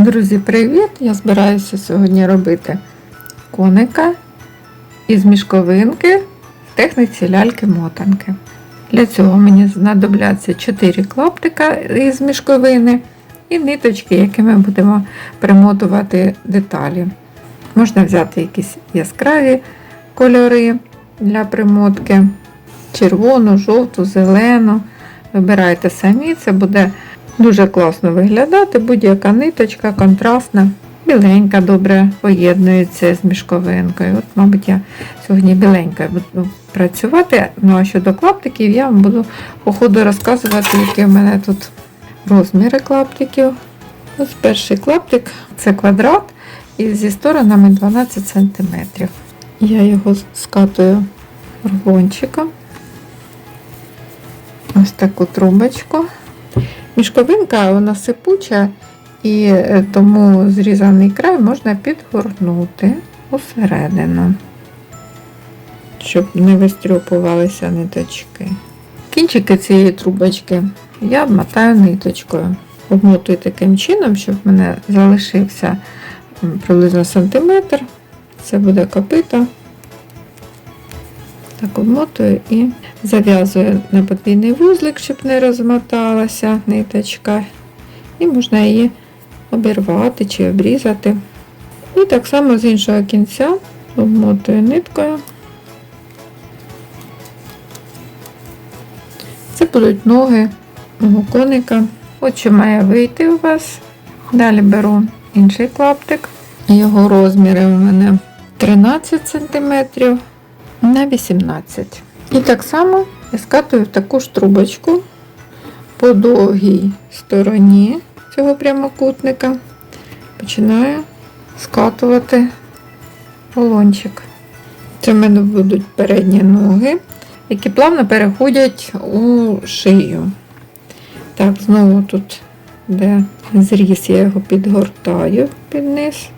Друзі, привіт! Я збираюся сьогодні робити коника із мішковинки в техніці ляльки-мотанки. Для цього мені знадобляться 4 клаптика із мішковини і ниточки, якими будемо примотувати деталі. Можна взяти якісь яскраві кольори для примотки, червону, жовту, зелену. Вибирайте самі, це буде дуже класно виглядати. Будь-яка ниточка контрастна, біленька, добре поєднується з мішковинкою. От, мабуть, я сьогодні біленька буду працювати. Ну а щодо клаптиків, я вам буду по ходу розказувати, які в мене тут розміри клаптиків. Ось перший клаптик це квадрат і зі сторонами 12 см. Я його скатую рулончиком. Ось таку трубочку. Мішковинка вона сипуча, і е, тому зрізаний край можна підгорнути усередину, щоб не вистрюпувалися ниточки. Кінчики цієї трубочки я обмотаю ниточкою. Обмотую таким чином, щоб в мене залишився приблизно сантиметр. Це буде копито. Так обмотую і зав'язую на подвійний вузлик, щоб не розмоталася ниточка. І можна її обірвати чи обрізати. І так само з іншого кінця обмотую ниткою. Це будуть ноги мого коника. От що має вийти у вас. Далі беру інший клаптик. Його розміри у мене 13 см на 18. І так само я скатую в таку ж трубочку по довгій стороні цього прямокутника. Починаю скатувати полончик. Це в мене будуть передні ноги, які плавно переходять у шию. Так, знову тут, де зріз, я його підгортаю під низ.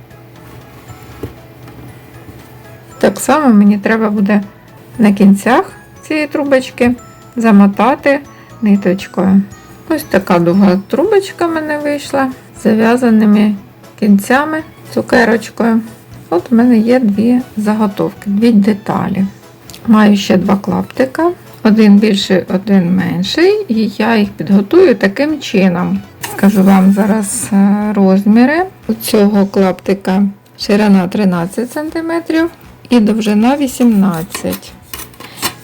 Так само мені треба буде на кінцях цієї трубочки замотати ниточкою. Ось така довга трубочка в мене вийшла з зав'язаними кінцями цукерочкою. От у мене є дві заготовки, дві деталі. Маю ще два клаптика, один більший, один менший, і я їх підготую таким чином. Скажу вам зараз е, розміри. У цього клаптика ширина 13 см і довжина 18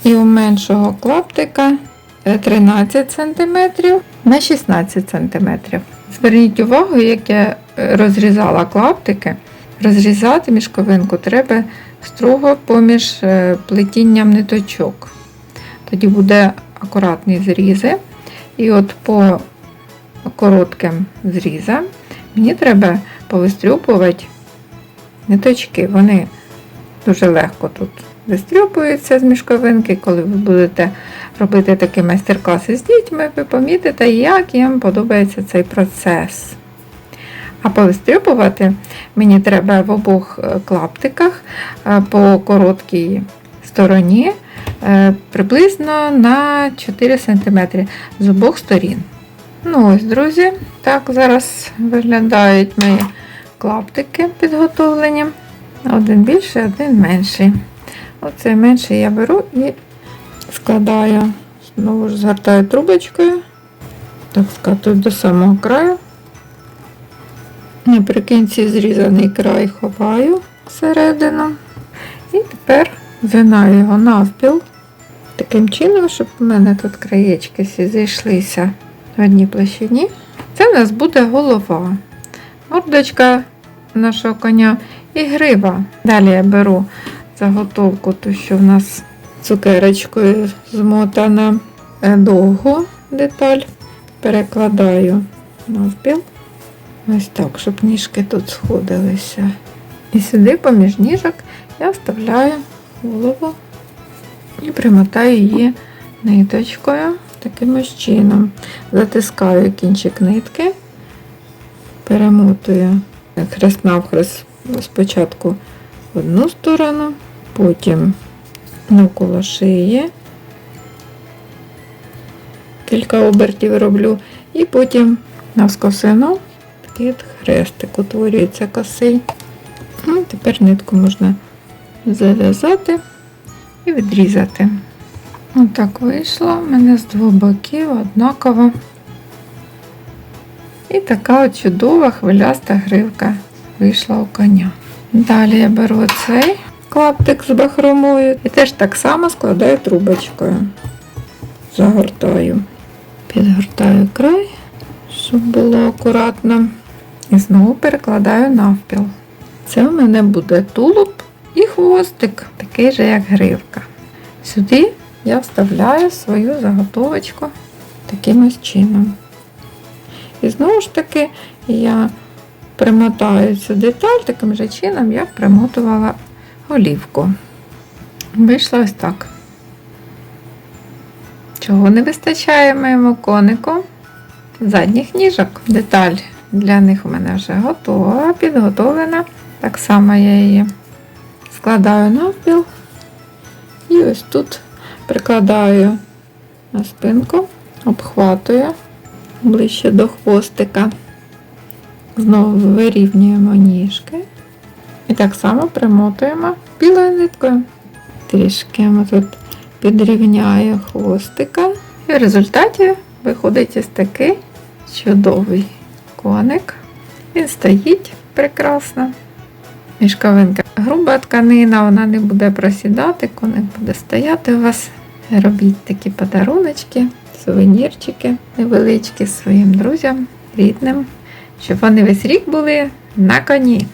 І у меншого клаптика е, 13 см на 16 см. Зверніть увагу, як я е, розрізала клаптики. Розрізати мішковинку треба строго поміж е, плетінням ниточок. Тоді буде акуратні зрізи. І от по коротким зрізам мені треба повистрюпувати ниточки. Вони дуже легко тут вистрюпуються з мішковинки. Коли ви будете робити такі майстер-класи з дітьми, ви помітите, як їм подобається цей процес. А повистрюпувати мені треба в обох е, клаптиках е, по короткій стороні е, приблизно на 4 см з обох сторін. Ну ось, друзі, так зараз виглядають мої клаптики підготовлені. Один більший, один менший. Оцей менший я беру і складаю, знову ж згортаю трубочкою, так скатую до самого краю. Наприкінці зрізаний край ховаю всередину. І тепер згинаю його навпіл. Таким чином, щоб у мене тут краєчки всі зійшлися в одній площині. Це в нас буде голова, мордочка нашого коня і грива. Далі я беру заготовку, ту, що в нас цукерочкою змотана е, довгу деталь, перекладаю навпіл. Ось так, щоб ніжки тут сходилися. І сюди, поміж ніжок, я вставляю голову і примотаю її ниточкою таким ось чином. Затискаю кінчик нитки, перемотую хрест навхрест спочатку в одну сторону, потім навколо шиї. Кілька обертів роблю, і потім навскосину такий хрестик утворюється косий. Ну, тепер нитку можна зав'язати і відрізати. Отак вийшло. У мене з двох боків однаково. І така от чудова хвиляста гривка вийшла у коня. Далі я беру цей клаптик з бахромою і теж так само складаю трубочкою. Загортаю. Підгортаю край, щоб було акуратно. І знову перекладаю навпіл. Це в мене буде тулуб і хвостик, такий же, як гривка. Сюди я вставляю свою заготовочку таким ось чином. І знову ж таки я примотаю цю деталь таким же чином, як примотувала голівку. Вийшло ось так. Чого не вистачає моєму конику? Задніх ніжок. Деталь для них у мене вже готова, підготовлена. Так само я її складаю навпіл. І ось тут прикладаю на спинку, обхватую ближче до хвостика. Знову вирівнюємо ніжки. І так само примотуємо білою ниткою. Трішки я тут підрівняю хвостика. І в результаті виходить ось такий чудовий коник. Він стоїть прекрасно. Мішковинка груба тканина, вона не буде просідати, коник буде стояти у вас. Робіть такі подаруночки, сувенірчики невеличкі своїм друзям, рідним, щоб вони весь рік були на коні.